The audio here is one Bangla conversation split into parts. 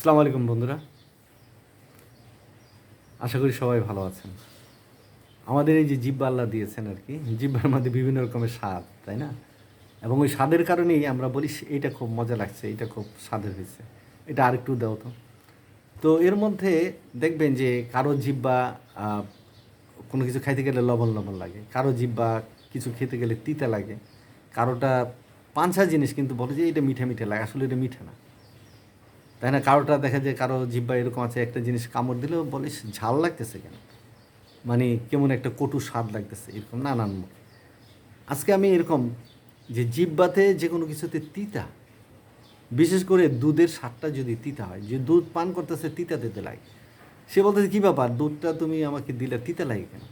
আসসালামু আলাইকুম বন্ধুরা। আশা করি সবাই ভালো আছেন। আমাদের এই যে জিব্বা আল্লাহ দিয়েছেন আর কি জিব্বার মধ্যে বিভিন্ন রকমের স্বাদ, তাই না? এবং ওই স্বাদের কারণেই আমরা বলি, এইটা খুব মজা লাগছে এটা খুব স্বাদের হয়েছে। এটা আরেকটু দাও তো। তো এর মধ্যে দেখবেন যে কারও জিব্বা কোনো কিছু খাইতে গেলে লবণ লবণ লাগে। কারও জিব্বা কিছু খেতে গেলে তিতা লাগে। কারোটা পাঁচা জিনিস কিন্তু বলে যে এটা মিঠা মিঠা লাগে। আসলে এটা মিঠা না। তাই না? কারোটা দেখা যায় কারও জিব্বা এরকম আছে, একটা জিনিস কামড় দিলেও বলিস, ঝাল লাগতেছে কেন? মানে কেমন একটা কটু স্বাদ লাগতেছে, এরকম নানান আজকে আমি এরকম যে জিব্বাতে যে কোনো কিছুতে তিতা, বিশেষ করে দুধের স্বাদটা যদি তিতা হয়, যে দুধ পান করতেছে তিতা দিতে লাগে। সে বলতেছে, কী ব্যাপার? দুধটা তুমি আমাকে দিলে তিতা লাগে কেন?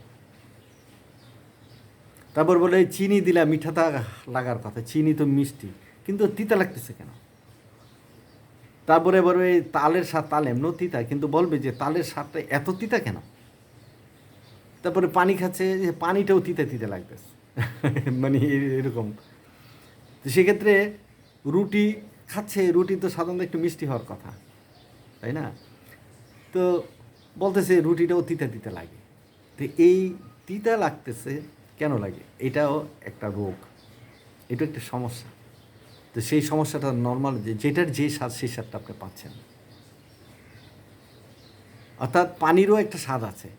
তারপর বলে চিনি দিলা, মিঠাতা লাগার কথা, চিনি তো মিষ্টি, কিন্তু তিতা লাগতেছে কেন? তারপরে এবার ওই তালের স্বাদ, তাল এমনও তিতা, কিন্তু বলবে যে তালের স্বাদটা এত তিতা কেন? তারপরে পানি খাচ্ছে যে পানিটাও তিতা তিতা লাগতেছে। মানে এরকম। তো সেক্ষেত্রে রুটি খাচ্ছে, রুটি তো সাধারণত একটু মিষ্টি হওয়ার কথা, তাই না? তো বলতেছে রুটিটাও তিতা তিতা লাগে। তো এই তিতা লাগতেছে কেন লাগে? এটাও একটা রোগ, এটা একটা সমস্যা। তো সেই সমস্যাটা নর্মাল যেটার যে স্বাদ, সেই স্বাদটা আপনি পাচ্ছেন। অর্থাৎ পানিরও একটা স্বাদ আছে।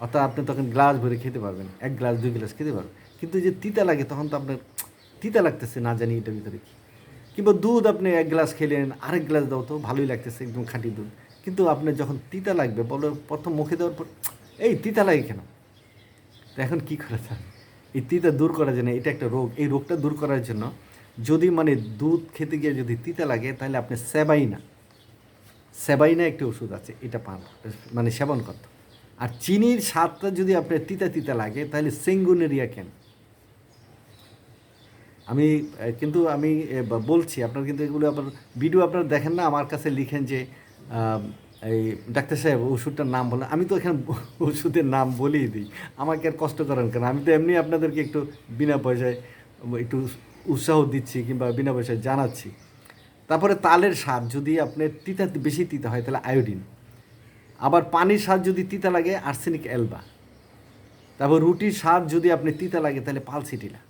অর্থাৎ আপনি তখন গ্লাস ভরে খেতে পারবেন, এক গ্লাস দুই গ্লাস খেতে পারবেন। কিন্তু যে তিতা লাগে, তখন তো আপনার তিতা লাগতেছে, না জানি এটার ভিতরে কি। কিংবা দুধ আপনি এক গ্লাস খেলেন, আরেক গ্লাস দাও তো ভালোই লাগতেছে, একদম খাঁটি দুধ। কিন্তু আপনার যখন তিতা লাগবে, বলো প্রথম মুখে দেওয়ার পর, এই, তিতা লাগে কেন? তো এখন কী করা যায়? এই তিতা দূর করার জন্য এটা একটা রোগ। এই রোগটা দূর করার জন্য যদি মানে দুধ খেতে গিয়ে যদি তিতা লাগে, তাহলে আপনি সেবাইনা। সেবাইনা একটি ওষুধ আছে, এটা পান মানে সেবন করতে। আর চিনির স্বাদটা যদি আপনার তিতা তিতা লাগে, তাহলে সেঙ্গুনেরিয়া কেন? আমি কিন্তু আমি বলছি, আপনার কিন্তু এগুলো আবার ভিডিও আপনারা দেখেন না, আমার কাছে লিখেন যে এই ডাক্তার সাহেব, ওষুধটার নাম বলেন, আমি তো এখানে ওষুধের নাম বলেই দিই। আমাকে আর কষ্ট করেন কেন? আমি তো এমনি আপনাদেরকে একটু বিনা পয়সায়, একটু উৎসাহ দিচ্ছি কিংবা বিনা পয়সায় জানাচ্ছি। তারপরে তালের স্বাদ যদি আপনার তিতা বেশি তিতা হয়, তাহলে আয়োডিন। আবার পানির স্বাদ যদি তিতা লাগে, আর্সেনিক অ্যালবা তারপর রুটির স্বাদ যদি আপনি তিতা লাগে, তাহলে পালসিটিলা।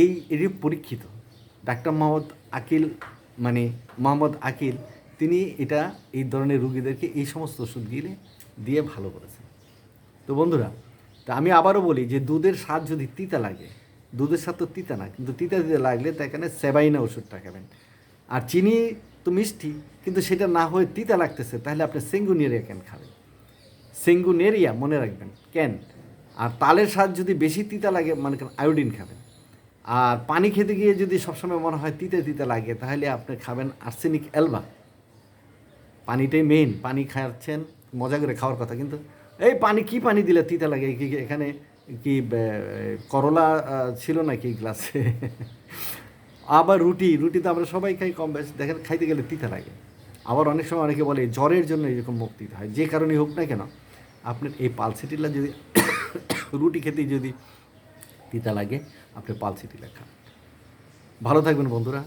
এই এরই পরীক্ষিত ডাক্তার মোহাম্মদ আকিল মানে মোহাম্মদ আকিল, তিনি এটা, এই ধরনের রুগীদেরকে এই সমস্ত ওষুধ গিলে দিয়ে ভালো করেছেন। তো বন্ধুরা, তা আমি আবারও বলি যে দুধের স্বাদ যদি তিতা লাগে দুধের তো তিতা না, কিন্তু তিতা দিতে লাগলে তা এখানে সেবাইনা ওষুধটা খাবেন। আর চিনি তো মিষ্টি, কিন্তু সেটা না হয়ে তিতা লাগতেছে, তাহলে আপনি সেঙ্গুনিয়ারিয়া কেন খাবেন? সেঙ্গুনেরিয়া মনে রাখবেন, কেন? আর তালের স্বাদ যদি বেশি তিতা লাগে মানে আয়োডিন খাবেন। আর পানি খেতে গিয়ে যদি সবসময় মনে হয় তিতে তিতে লাগে, তাহলে আপনি খাবেন আর্সেনিক অ্যালবা পানিটাই মেইন পানি খাচ্ছেন, মজা করে খাওয়ার কথা, কিন্তু এই পানি কি পানি দিলে তিতা লাগে? এখানে কি করলা ছিল নাকি গ্লাসে আবার রুটি রুটি তো আমরা সবাই খাই কম বেশ। দেখেন, খাইতে গেলে তিতা লাগে। আবার অনেক সময় অনেকে বলে, জ্বরের জন্য এরকম মুক্তি হয়। যে কারণে হোক না কেন, আপনার এই পালসিটিলা যদি রুটি খেতে যদি তিতা লাগে, আপনি পালসিটিলা খান। ভালো থাকবেন বন্ধুরা।